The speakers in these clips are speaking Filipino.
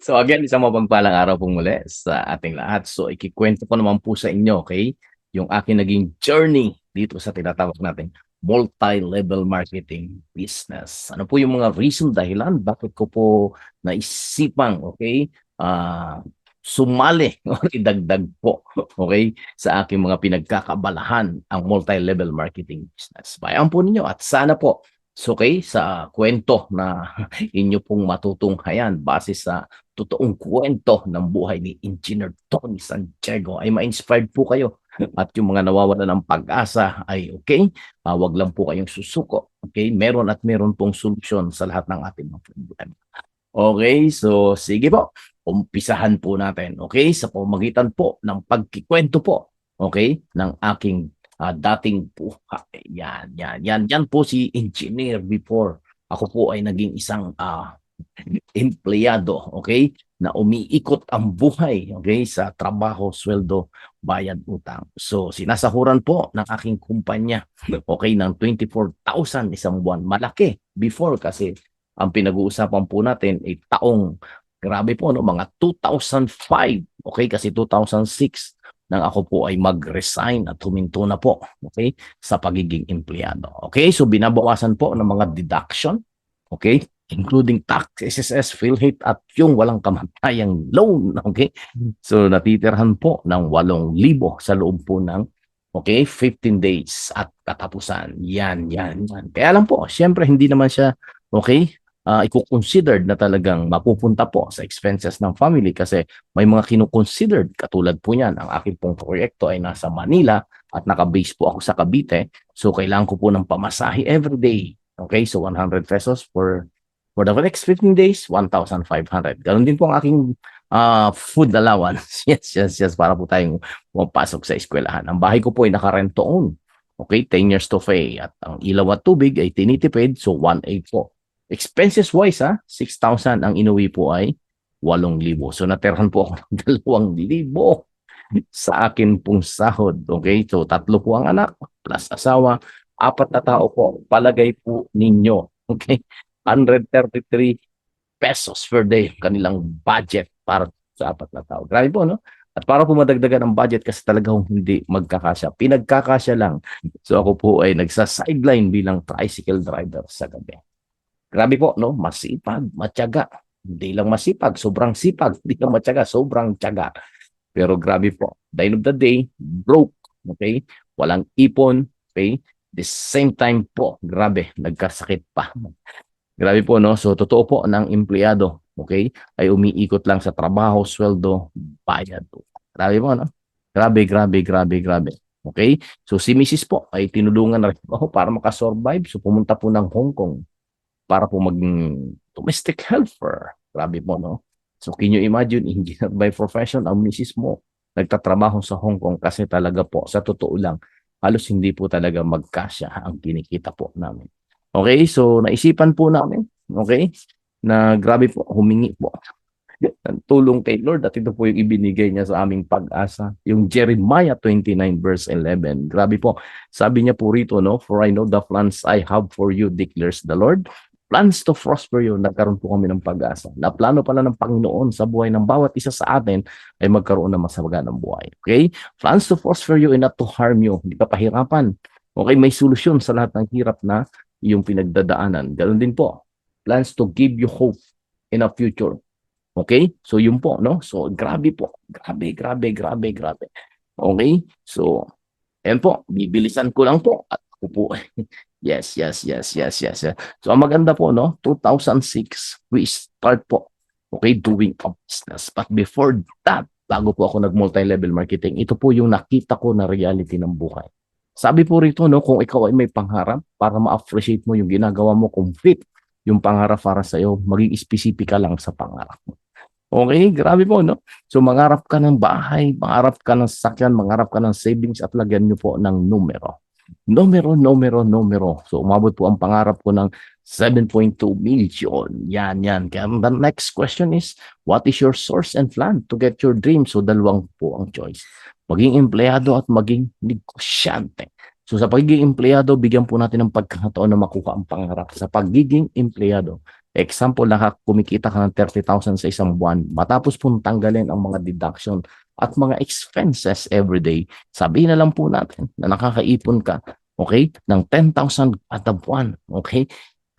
So again, isang mapagpalang araw pong muli sa ating lahat. So ikikwento ko naman po sa inyo, okay? Yung aking naging journey dito sa tinatawag natin multi-level marketing business. Ano po yung mga reason dahilan bakit ko po naisipang, okay? ah sumali o idagdag po, okay? Sa aking mga pinagkakabalahan ang multi-level marketing business. Bayan po ninyo at sana po So okay, sa kwento na inyo pong matutunghayan base sa totoong kwento ng buhay ni Engineer Tony Santiago ay ma-inspired po kayo at yung mga nawawala ng pag-asa ay okay, uh, wag lang po kayong susuko. Okay, meron at meron pong solusyon sa lahat ng ating mga problema. Okay, so sige po, umpisahan po natin. Okay, sa pamagitan po ng pagkikwento po, okay, ng aking uh, dating buhay. Yan, yan, yan. Yan po si engineer before. Ako po ay naging isang uh, empleyado, okay? Na umiikot ang buhay, okay? Sa trabaho, sweldo, bayad, utang. So, sinasahuran po ng aking kumpanya, okay, ng 24,000 isang buwan. Malaki before kasi ang pinag-uusapan po natin ay taong grabe po no mga 2005 okay kasi 2006 nang ako po ay mag-resign at huminto na po okay sa pagiging empleyado okay so binabawasan po ng mga deduction okay including tax SSS PhilHealth at yung walang kamatayang loan okay? So natitirhan po ng 8,000 sa loob po ng okay 15 days at katapusan. Yan yan yan. Kaya lang po syempre hindi naman siya okay uh, i-considered na talagang mapupunta po sa expenses ng family kasi may mga kino-considered. Katulad po niyan ang aking pong proyekto ay nasa Manila at naka-base po ako sa Cavite. So kailangan ko po ng pamasahe every day okay? So 100 pesos for for the next 15 days 1,500 ganun din po ang aking uh, food allowance yes yes yes para po tayong pumapasok sa eskwelahan ang bahay ko po ay naka-rent to own okay 10 years to pay at ang ilaw at tubig ay tinitipid so 1.8 po Expenses wise ha, 6,000 ang inuwi po ay 8,000. So naterhan po ako ng 2,000 sa akin pong sahod. Okay, so tatlo po ang anak plus asawa, apat na tao po. Palagay po ninyo. Okay, 133 pesos per day kanilang budget para sa apat na tao. Grabe po, no? At para po madagdagan ang budget kasi talagang hindi magkakasya. Pinagkakasya lang. So ako po ay nagsa-sideline bilang tricycle driver sa gabi. Grabe po, no? Masipag, matyaga. Hindi lang masipag, sobrang sipag. Hindi lang matyaga, sobrang tyaga. Pero grabe po. The end of the day, broke. Okay? Walang ipon. Okay? The same time po, grabe, nagkasakit pa. Grabe po, no? So, totoo po ng empleyado, okay, ay umiikot lang sa trabaho, sweldo, bayad. Grabe po, no? Grabe, grabe, grabe, grabe. Okay? So, si Mrs. po ay tinulungan na rin ako para makasurvive. So, pumunta po ng Hong Kong para po maging domestic helper. Grabe po, no? So, can you imagine, engineer by profession, ang misis mo, nagtatrabaho sa Hong Kong kasi talaga po, sa totoo lang, halos hindi po talaga magkasya ang kinikita po namin. Okay, so naisipan po namin, okay, na grabe po, humingi po ng tulong kay Lord at ito po yung ibinigay niya sa aming pag-asa. Yung Jeremiah 29 verse 11. Grabe po. Sabi niya po rito, no? For I know the plans I have for you, declares the Lord plans to prosper you, nagkaroon po kami ng pag-asa. Na plano pala ng Panginoon sa buhay ng bawat isa sa atin ay magkaroon ng masaganang buhay. Okay? Plans to prosper you and not to harm you. Hindi ka pahirapan. Okay? May solusyon sa lahat ng hirap na yung pinagdadaanan. Ganun din po. Plans to give you hope in a future. Okay? So, yun po, no? So, grabe po. Grabe, grabe, grabe, grabe. Okay? So, ayan po. Bibilisan ko lang po. At ako po, Yes, yes, yes, yes, yes. yes. So, ang maganda po, no? 2006, we start po, okay, doing a business. But before that, bago po ako nag-multi-level marketing, ito po yung nakita ko na reality ng buhay. Sabi po rito, no, kung ikaw ay may pangarap, para ma-appreciate mo yung ginagawa mo, fit yung pangarap para sa iyo, maging specific ka lang sa pangarap mo. Okay, grabe po, no? So, mangarap ka ng bahay, mangarap ka ng sakyan, mangarap ka ng savings at lagyan nyo po ng numero numero, numero, numero. So umabot po ang pangarap ko ng 7.2 million. Yan, yan. Kaya the next question is, what is your source and plan to get your dream? So dalawang po ang choice. Maging empleyado at maging negosyante. So sa pagiging empleyado, bigyan po natin ng pagkakataon na makuha ang pangarap. Sa pagiging empleyado, Example, nakakumikita ka ng 30,000 sa isang buwan. Matapos pong tanggalin ang mga deduction at mga expenses everyday, sabihin na lang po natin na nakakaipon ka, okay, ng 10,000 kada buwan, okay?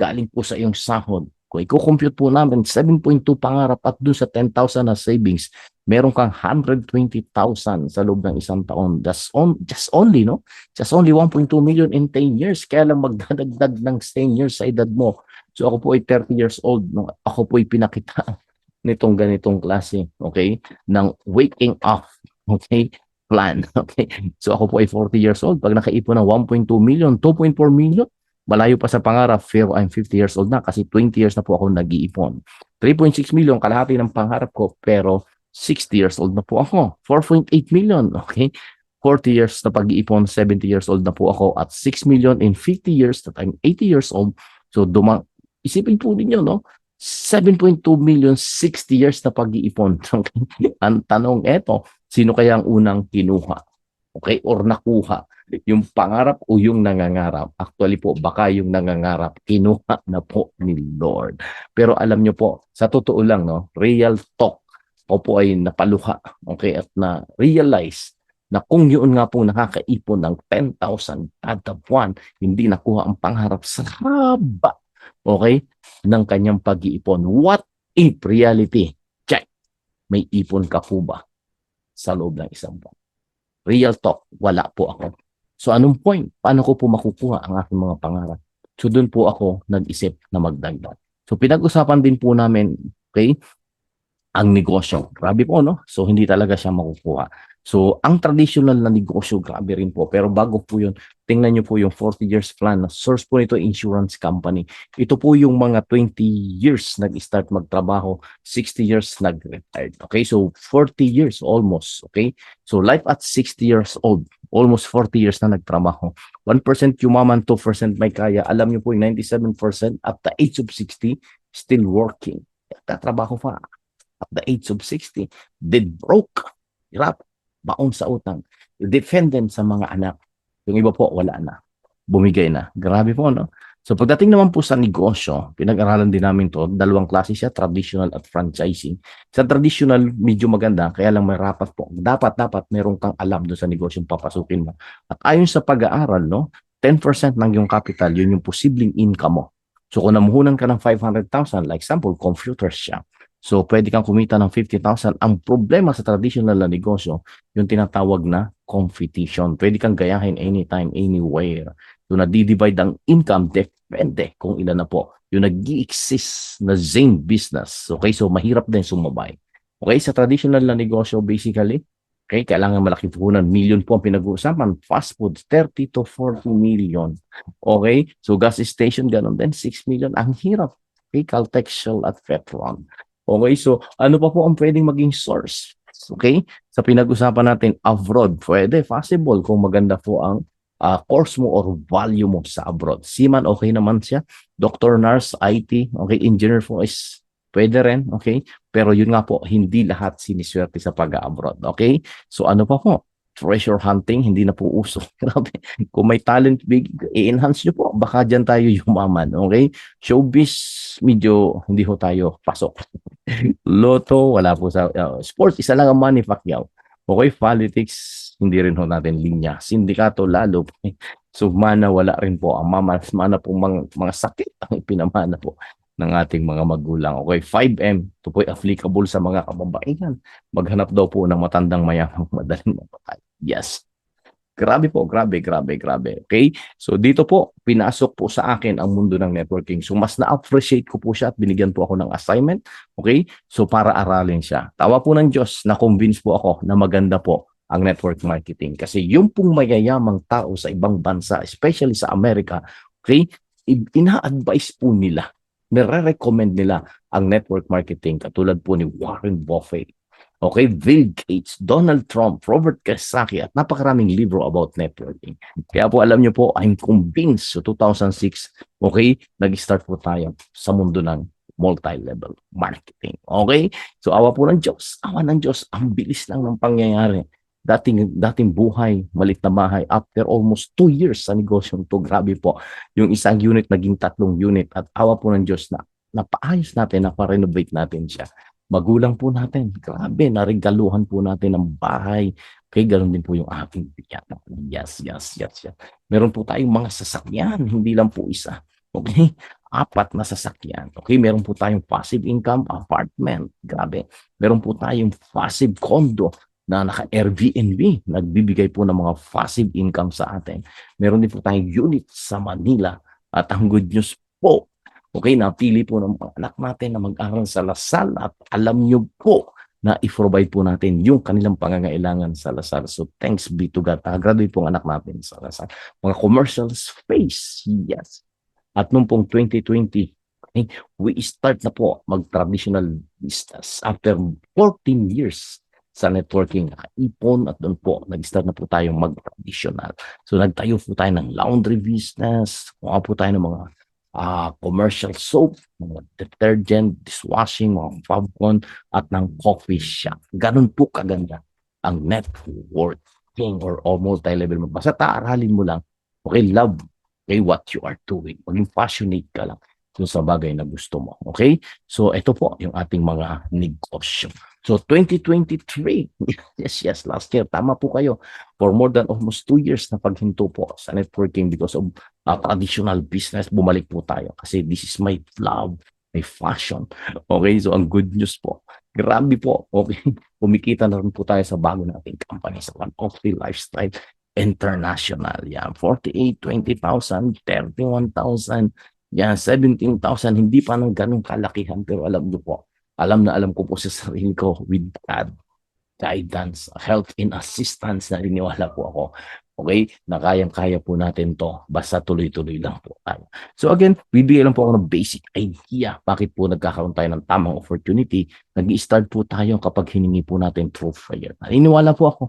Galing po sa iyong sahod. Kung i-compute po namin, 7.2 pangarap at dun sa 10,000 na savings, meron kang 120,000 sa loob ng isang taon. Just, on, just only, no? Just only 1.2 million in 10 years. Kaya lang magdadagdag ng 10 years sa edad mo. So ako po ay 30 years old. No? Ako po ay pinakita nitong ganitong klase, okay? Ng waking up, okay? Plan, okay? So ako po ay 40 years old. Pag nakaipon ng 1.2 million, 2.4 million, malayo pa sa pangarap, pero I'm 50 years old na kasi 20 years na po ako nag-iipon. 3.6 million, kalahati ng pangarap ko, pero 60 years old na po ako. 4.8 million, okay? 40 years na pag-iipon, 70 years old na po ako at 6 million in 50 years that I'm 80 years old. So duma isipin po ninyo, no? 7.2 million, 60 years na pag-iipon. ang tanong eto, sino kaya ang unang kinuha? Okay? Or nakuha? Yung pangarap o yung nangangarap? Actually po, baka yung nangangarap, kinuha na po ni Lord. Pero alam nyo po, sa totoo lang, no? Real talk. Ako po ay napaluha. Okay? At na-realize na kung yun nga po nakakaipon ng 10,000 kada buwan, hindi nakuha ang pangarap sa haba okay, ng kanyang pag-iipon. What if reality? Check. May ipon ka po ba sa loob ng isang buwan? Real talk, wala po ako. So anong point? Paano ko po makukuha ang aking mga pangarap? So doon po ako nag-isip na magdagdag. So pinag-usapan din po namin, okay, ang negosyo. Grabe po, no? So hindi talaga siya makukuha. So, ang traditional na negosyo, grabe rin po. Pero bago po yun, tingnan nyo po yung 40 years plan. Source po nito, insurance company. Ito po yung mga 20 years nag-start magtrabaho, 60 years nag-retired. Okay, so 40 years almost. Okay, so life at 60 years old, almost 40 years na nagtrabaho. 1% yumaman, 2% may kaya. Alam nyo po yung 97% at the age of 60, still working. Tatrabaho pa. At the age of 60, dead broke. Hirap baon sa utang. defend them sa mga anak. Yung iba po, wala na. Bumigay na. Grabe po, no? So pagdating naman po sa negosyo, pinag-aralan din namin to, dalawang klase siya, traditional at franchising. Sa traditional, medyo maganda, kaya lang may rapat po. Dapat, dapat meron kang alam doon sa negosyong papasukin mo. At ayon sa pag-aaral, no, 10% ng yung capital, yun yung posibleng income mo. So kung namuhunan ka ng 500,000, like example, computers siya. So, pwede kang kumita ng 50,000. Ang problema sa traditional na negosyo, yung tinatawag na competition. Pwede kang gayahin anytime, anywhere. So, nadi-divide ang income, depende kung ilan na po. Yung nag exist na Zane business. Okay, so mahirap din sumabay. Okay, sa traditional na negosyo, basically, okay, kailangan malaki puhunan. Million po ang pinag-uusapan. Fast food, 30 to 40 million. Okay, so gas station, ganun din, 6 million. Ang hirap. Okay, Caltex, Shell, at Petron. Okay, so ano pa po ang pwedeng maging source? Okay, sa pinag-usapan natin abroad, pwede, possible kung maganda po ang uh, course mo or value mo sa abroad. Seaman, okay naman siya. Doctor, nurse, IT, okay, engineer po is pwede rin, okay? Pero yun nga po, hindi lahat siniswerte sa pag-abroad, okay? So ano pa po? treasure hunting, hindi na po uso. Grabe. Kung may talent big, i-enhance nyo po. Baka dyan tayo yumaman. Okay? Showbiz, medyo hindi ho tayo pasok. Loto, wala po sa uh, sports, isa lang ang money Pacquiao. Okay, politics, hindi rin ho natin linya. Sindikato, lalo. So, mana, wala rin po. Ang mama, mana po mga, mga sakit ang ipinamana po ng ating mga magulang. Okay, 5M, ito po applicable sa mga kababaihan. Maghanap daw po ng matandang mayamang madaling mapatay. Yes. Grabe po, grabe, grabe, grabe. Okay? So dito po, pinasok po sa akin ang mundo ng networking. So mas na-appreciate ko po siya at binigyan po ako ng assignment. Okay? So para aralin siya. Tawa po ng Diyos, na-convince po ako na maganda po ang network marketing. Kasi yung pong mayayamang tao sa ibang bansa, especially sa Amerika, okay, ina-advise po nila, nire-recommend nila ang network marketing katulad po ni Warren Buffett, Okay, Bill Gates, Donald Trump, Robert Kiyosaki at napakaraming libro about networking. Kaya po alam niyo po, I'm convinced so 2006, okay, nag-start po tayo sa mundo ng multi-level marketing. Okay? So awa po ng Diyos, awa ng Diyos, ang bilis lang ng pangyayari. Dating, dating buhay, malit na bahay, after almost two years sa negosyo to, grabe po. Yung isang unit naging tatlong unit at awa po ng Diyos na napaayos natin, napa-renovate natin siya. Magulang po natin, grabe, narigaluhan po natin ang bahay. Okay, ganun din po yung aking piano. Yes, yes, yes, yes. Meron po tayong mga sasakyan, hindi lang po isa. Okay? Apat na sasakyan. Okay, meron po tayong passive income apartment. Grabe. Meron po tayong passive condo na naka-Airbnb. Nagbibigay po ng mga passive income sa atin. Meron din po tayong unit sa Manila. At ang good news po, okay, napili po ng mga anak natin na mag-aral sa Lasal at alam nyo po na i-provide po natin yung kanilang pangangailangan sa Lasal. So thanks be to God. Nakagraduate po ang anak natin sa Lasal. Mga commercial space, yes. At nung pong 2020, okay, we start na po mag-traditional business after 14 years sa networking, nakaipon at doon po, nag-start na po tayong mag-traditional. So nagtayo po tayo ng laundry business, kuha po tayo ng mga ah, commercial soap, mga detergent, dishwashing, mga popcorn, at ng coffee shop. Ganun po kaganda ang networking or, or multi-level. Basta taaralin mo lang, okay, love, okay, what you are doing. Maging passionate ka lang dun sa bagay na gusto mo. Okay? So, ito po yung ating mga negosyo. So, 2023, yes, yes, last year, tama po kayo. For more than almost two years na paghinto po sa networking because of uh, traditional business, bumalik po tayo. Kasi this is my love, my fashion. Okay, so ang good news po. Grabe po. Okay, kumikita na rin po tayo sa bago nating company sa One of the Lifestyle International. Yan, 48, 20,000, 31,000, yan, 17,000. Hindi pa ng ganong kalakihan pero alam niyo po, alam na alam ko po sa sarili ko with God, guidance, help in assistance na riniwala po ako. Okay? Na kayang-kaya po natin to. Basta tuloy-tuloy lang po. So again, bibigyan lang po ako ng basic idea bakit po nagkakaroon tayo ng tamang opportunity. Nag-i-start po tayo kapag hiningi po natin through prayer. Naniniwala po ako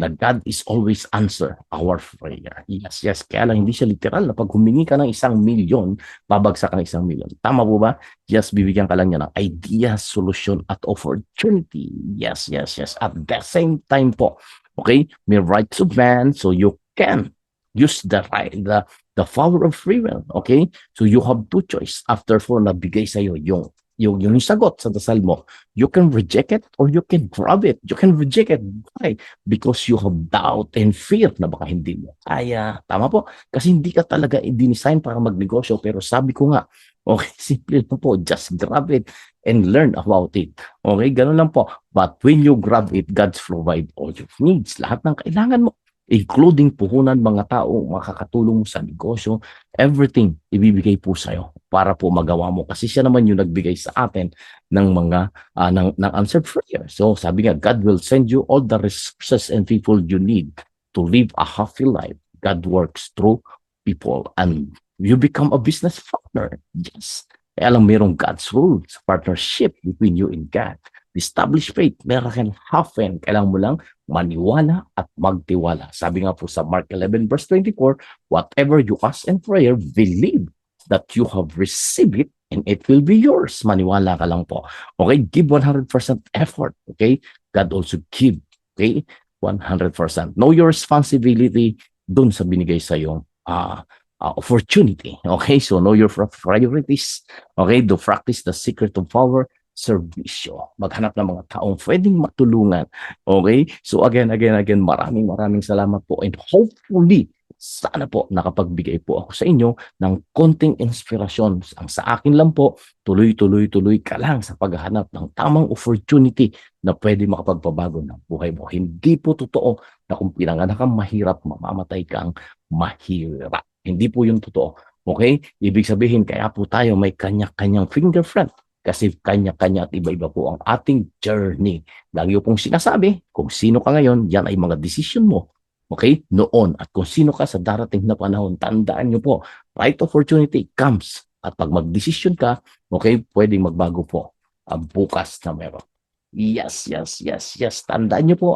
na God is always answer our prayer. Yes, yes. Kaya lang hindi siya literal na pag humingi ka ng isang milyon, babagsak ang isang milyon. Tama po ba? Yes, bibigyan ka lang niya ng idea, solution, at opportunity. Yes, yes, yes. At the same time po, okay, may rights of man, so you can use the right, the, the power of free will, okay? So you have two choice after for nabigay sa iyo yung yung, yung sagot sa dasal mo, you can reject it or you can grab it. You can reject it. Why? Because you have doubt and fear na baka hindi mo kaya. Tama po? Kasi hindi ka talaga i-design para magnegosyo. Pero sabi ko nga, okay, simple lang po. Just grab it and learn about it. Okay, ganun lang po. But when you grab it, God's provide all your needs. Lahat ng kailangan mo including puhunan mga tao makakatulong sa negosyo, everything ibibigay po sa'yo para po magawa mo. Kasi siya naman yung nagbigay sa atin ng mga uh, ng, ng answered prayer. So sabi nga, God will send you all the resources and people you need to live a happy life. God works through people and you become a business partner. Yes. Kaya lang merong God's rules, partnership between you and God. Establish faith, kang happen. Kailangan mo lang maniwala at magtiwala. Sabi nga po sa Mark 11 verse 24, whatever you ask in prayer, believe that you have received it and it will be yours. Maniwala ka lang po. Okay? Give 100% effort. Okay? God also give. Okay? 100%. Know your responsibility dun sa binigay sa yung uh, uh, opportunity. Okay? So know your priorities. Okay? Do practice the secret of power serbisyo. Maghanap ng mga taong pwedeng matulungan. Okay? So again, again, again, maraming maraming salamat po and hopefully, sana po nakapagbigay po ako sa inyo ng konting inspirasyon. Ang sa akin lang po, tuloy-tuloy-tuloy ka lang sa paghahanap ng tamang opportunity na pwede makapagpabago ng buhay mo. Hindi po totoo na kung pinanganak kang mahirap, mamamatay kang mahirap. Hindi po yung totoo. Okay? Ibig sabihin, kaya po tayo may kanya-kanyang fingerprint kasi kanya-kanya at iba-iba po ang ating journey. Lagi pong sinasabi, kung sino ka ngayon, yan ay mga decision mo. Okay? Noon. At kung sino ka sa darating na panahon, tandaan nyo po, right opportunity comes. At pag mag-decision ka, okay, pwedeng magbago po ang bukas na meron. Yes, yes, yes, yes. Tandaan nyo po,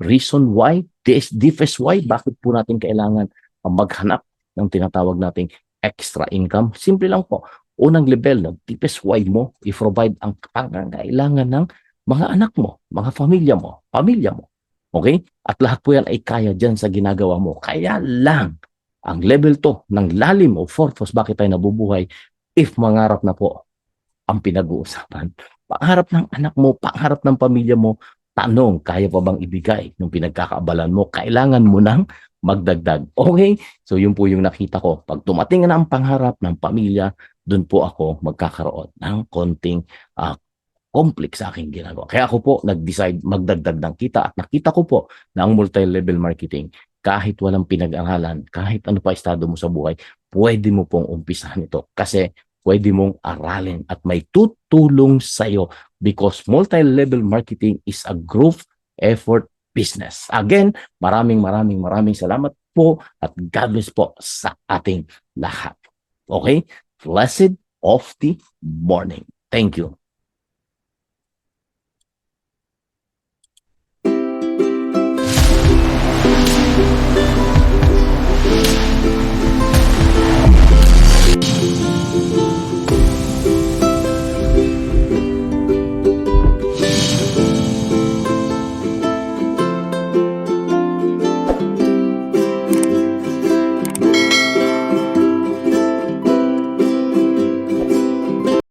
reason why, this, deepest why, bakit po natin kailangan maghanap ng tinatawag nating extra income. Simple lang po, unang level ng deepest why mo, i-provide ang pangangailangan ng mga anak mo, mga pamilya mo, pamilya mo. Okay? At lahat po yan ay kaya dyan sa ginagawa mo. Kaya lang, ang level to ng lalim o purpose bakit tayo nabubuhay if mangarap na po ang pinag-uusapan. Pangarap ng anak mo, pangarap ng pamilya mo, tanong, kaya pa bang ibigay ng pinagkakaabalan mo? Kailangan mo nang magdagdag. Okay? So yun po yung nakita ko. Pag tumating na ang pangarap ng pamilya, doon po ako magkakaroon ng konting ah, conflict sa aking ginagawa. Kaya ako po nag-decide magdagdag ng kita at nakita ko po na ang multi-level marketing kahit walang pinag-aralan, kahit ano pa estado mo sa buhay, pwede mo pong umpisahan ito kasi pwede mong aralin at may tutulong sa iyo because multi-level marketing is a group effort business. Again, maraming maraming maraming salamat po at God bless po sa ating lahat. Okay? Blessed of the morning. Thank you.